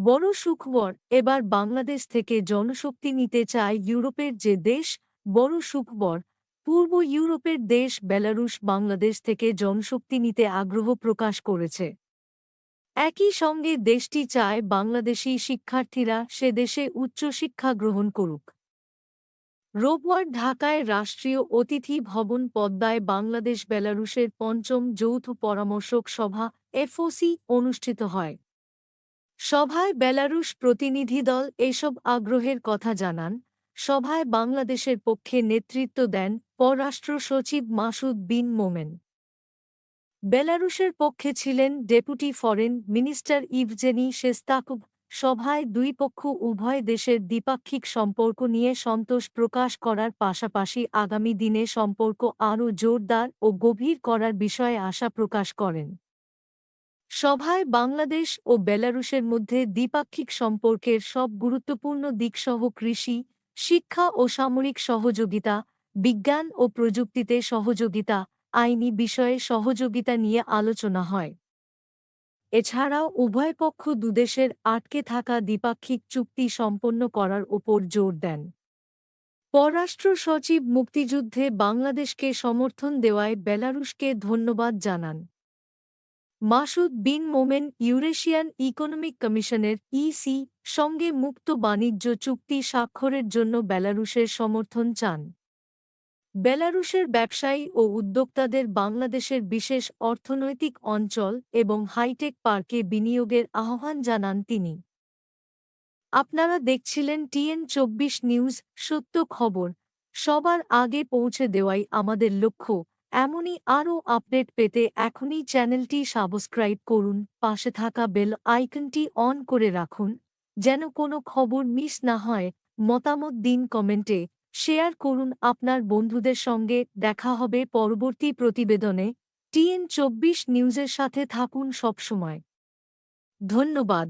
বড় সুখবর, এবার বাংলাদেশ থেকে জনশক্তি নিতে চায় ইউরোপের যে দেশ, বড় সুখবর। পূর্ব ইউরোপের দেশ বেলারুশ বাংলাদেশ থেকে জনশক্তি নিতে আগ্রহ প্রকাশ করেছে। একই সঙ্গে দেশটি চায় বাংলাদেশি শিক্ষার্থীরা সে দেশে উচ্চশিক্ষা গ্রহণ করুক। রোববার ঢাকায় রাষ্ট্রীয় অতিথি ভবন পদ্মায় বাংলাদেশ বেলারুশের পঞ্চম যৌথ পরামর্শক সভা, এফওসি, অনুষ্ঠিত হয়। সভায় বেলারুশ প্রতিনিধিদল এসব আগ্রহের কথা জানান। সভায় বাংলাদেশের পক্ষে নেতৃত্ব দেন পররাষ্ট্র সচিব মাসুদ বিন মোমেন। বেলারুশের পক্ষে ছিলেন deputy foreign minister Yevgeny Shestakov সভায় দুই পক্ষ উভয় দেশের দ্বিপাক্ষিক সম্পর্ক নিয়ে সন্তোষ প্রকাশ করার পাশাপাশি আগামী দিনে সম্পর্ক আরও জোরদার ও গভীর করার বিষয়ে আশা প্রকাশ করেন। সভায় বাংলাদেশ ও বেলারুশের মধ্যে দ্বিপাক্ষিক সম্পর্কের সব গুরুত্বপূর্ণ দিকসহ কৃষি, শিক্ষা ও সামরিক সহযোগিতা, বিজ্ঞান ও প্রযুক্তিতে সহযোগিতা, আইনি বিষয়ে সহযোগিতা নিয়ে আলোচনা হয়। এছাড়াও উভয় পক্ষ দুদেশের আটকে থাকা দ্বিপাক্ষিক চুক্তি সম্পন্ন করার ওপর জোর দেন। পররাষ্ট্র সচিব মুক্তিযুদ্ধে বাংলাদেশকে সমর্থন দেওয়ায় বেলারুশকে ধন্যবাদ জানান। মাসুদ বিন মোমেন ইউরেশিয়ান ইকোনমিক কমিশনের ইসি সঙ্গে মুক্ত বাণিজ্য চুক্তি স্বাক্ষরের জন্য বেলারুশের সমর্থন চান। বেলারুশের ব্যবসায়ী ও উদ্যোক্তাদের বাংলাদেশের বিশেষ অর্থনৈতিক অঞ্চল এবং হাইটেক পার্কে বিনিয়োগের আহ্বান জানান তিনি। আপনারা দেখছিলেন টিএন চব্বিশ নিউজ সত্য খবর। সবার আগে পৌঁছে দেওয়াই আমাদের লক্ষ্য। এমনই আরও আপডেট পেতে এখনই চ্যানেলটি সাবস্ক্রাইব করুন, পাশে থাকা বেল আইকনটি অন করে রাখুন, যেন কোনো খবর মিস না হয়। মতামত দিন কমেন্টে, শেয়ার করুন আপনার বন্ধুদের সঙ্গে। দেখা হবে পরবর্তী প্রতিবেদনে। টিএন চব্বিশ নিউজের সাথে থাকুন সবসময়। ধন্যবাদ।